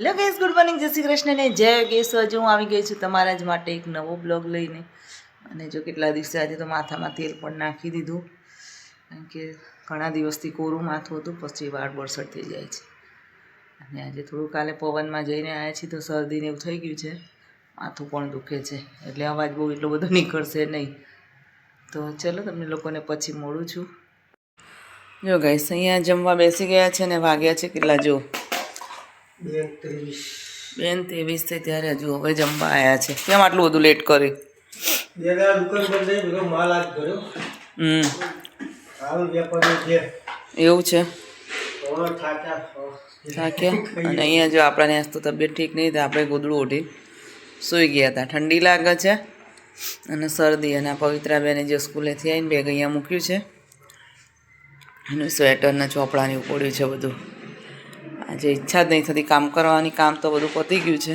Hello gas good morning જય શ્રી કૃષ્ણને જય ગેસ હજુ હું આવી ગઈ છું તમારા જ માટે એક નવો બ્લોગ લઈને. અને જો કેટલા દિવસે આજે તો માથામાં તેલ પણ નાખી દીધું. કારણ કે ઘણા દિવસથી કોરું માથું હતું, પછી વાળ બરસટ થઈ જાય છે. અને આજે થોડું કાલે પવનમાં જઈને આવ્યા છીએ તો શરદીને એવું થઈ ગયું છે. માથું પણ દુખે છે. એટલે અવાજ બહુ એટલો બધો નીકળશે નહીં. તો ચલો તમને લોકોને પછી મળું છું. જો ગાઈસ અહીંયા જમવા બેસી ગયા છે ને વાગ્યા છે કેટલા? જો. બેન ત્રેવીસ થઈ ત્યારે હજુ હવે જમવા આવ્યા છે. કેમ આટલું બધું લેટ કરી હમ. એવું છે? થાક્યા. અને અહીંયા જો આપણાને તો તબિયત ઠીક નહીં તો આપણે ગોદડું ઓઢી સૂઈ ગયા હતા. ઠંડી લાગે છે અને શરદી. અને પવિત્રાબેને જે સ્કૂલેથી આવીને બેગ અહીંયા મૂક્યું છે. અને સ્વેટરના ચોપડાની ઉપડ્યું છે બધું. આજે ઈચ્છા જ નહીં થતી. કામ કરવાની કામ તો બધું પતી ગયું છે.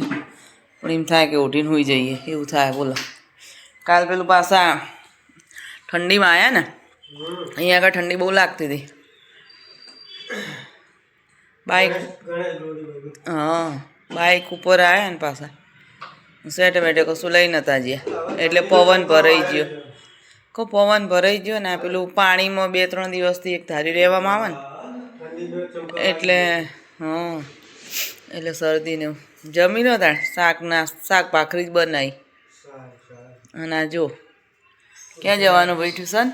પણ એમ થાય કે ઉઠીને હોઈ જઈએ. એવું થાય, બોલો. કાલ પેલું પાછા ઠંડીમાં આવ્યા ને? અહીંયા આગળ ઠંડી બહુ લાગતી હતી. બાઇક હા બાઇક ઉપર આવ્યા ને પાછા. સેટ બેટે કશું લઈ નતા જ્યાં. એટલે પવન ભરાઈ ગયો. કો પવન ભરાઈ ગયો ને આ પેલું પાણીમાં બે ત્રણ દિવસથી એક ધારી રહેવામાં આવે ને. એટલે હા. એટલે શરદીને. જમી લો તાણ શાક ના શાક ભાખરી જ બનાવી અને આ જો ક્યાં જવાનું ભાઈ ટ્યુશન?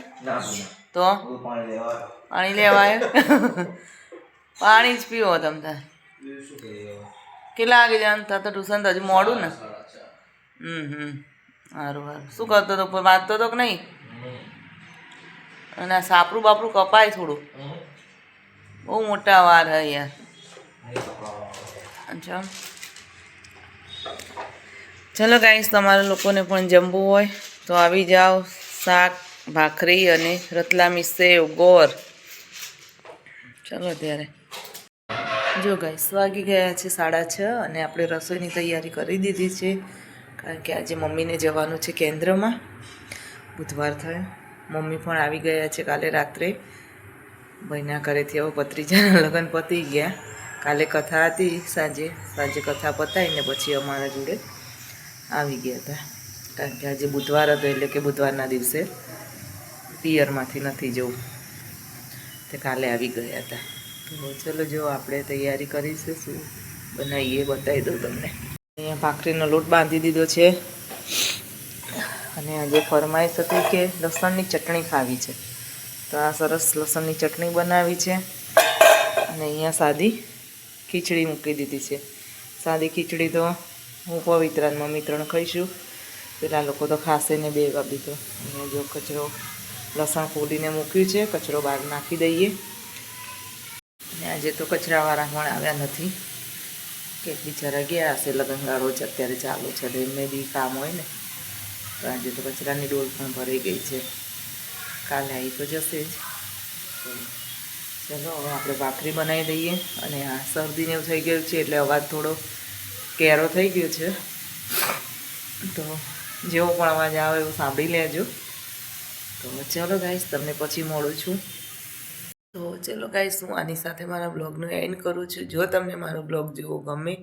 તો? પાણી લેવા આવ્યો પાણી જ પીવો તમ તાર કેટલા વાગે જવાનું? થતો ટ્યુશન તો હજુ મોડું ને. હમ હમ. સારું સારું. શું કરતો હતો? વાંચતો હતો કે નહીં? અને સાપરું બાપરું કપાય થોડું. બહુ મોટા વાર હે યાર. અચ્છા. ચલો ગાઈસ તમારા લોકોને પણ જમવું હોય તો આવી જાઓ. શાક, ભાખરી અને રતલામી સેવ ગોર ચલો ત્યારે. જો ગાઈસ વાગી ગયા છે સાડા છ અને આપણે રસોઈની તૈયારી કરી દીધી છે. કારણ કે આજે મમ્મીને જવાનું છે કેન્દ્રમાં. બુધવાર થયો. મમ્મી પણ આવી ગયા છે કાલે રાત્રે. ભાઈના ઘરેથી હવે ભત્રીજાના લગ્ન પતી ગયા. કાલે કથા હતી સાંજે સાંજે કથા પતાવીને પછી અમારા જોડે આવી ગયા હતા. કારણ કે આજે બુધવાર હતો એટલે કે બુધવારના દિવસે પિયરમાંથી નથી જવું. તે કાલે આવી ગયા હતા. તો ચલો જો આપણે તૈયારી કરીશું, શું બનાવીએ બતાવી દઉં તમને. અહીંયા ભાખરીનો લોટ બાંધી દીધો છે. અને આજે ફરમાઈશ હતી કે લસણની ચટણી ખાવી છે. તો આ સરસ લસણની ચટણી બનાવી છે. અને અહીંયા સાદી ખીચડી મૂકી દીધી છે. સાદી ખીચડી તો હું પવિત્ર અને મમ્મી ત્રણ ખાઈશું. પેલા લોકો તો ખાશે ને બે બાબી તો. અહીંયા જો કચરો લસણ ફોલીને મૂક્યું છે, કચરો બહાર નાખી દઈએ. અને આજે તો કચરાવાળા પણ આવ્યા નથી. કે બિચારા ગયા હશે લગ્નગાળો છે અત્યારે ચાલુ છે તો એમને બી કામ હોય ને. તો આજે તો કચરાની ડોલ પણ ભરાઈ ગઈ છે. કાલે આવી તો જશે જ. ચલો, હવે આપણે ભાખરી બનાવી દઈએ. અને આ શરદીને એવું થઈ ગયું છે, એટલે અવાજ થોડો કેરો થઈ ગયો છે. તો જેવો પણ અવાજ આવે એવું સાંભળી લેજો. તો ચલો ગાઈશ તમને પછી મળું છું. તો ચલો ગાઈશ હું આની સાથે મારા બ્લોગનું એન્ડ કરું છું. જો તમને મારો બ્લોગ જોવો ગમે,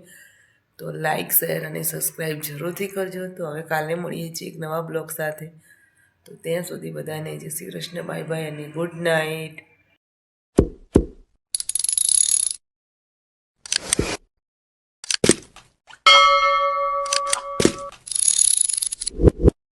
તો લાઇક શેર અને સબસ્ક્રાઈબ જરૂરથી કરજો. તો હવે કાલે મળીએ છીએ એક નવા બ્લોગ સાથે. તો ત્યાં સુધી બધાને જય શ્રી કૃષ્ણ, બાય બાય અને ગુડ નાઇટ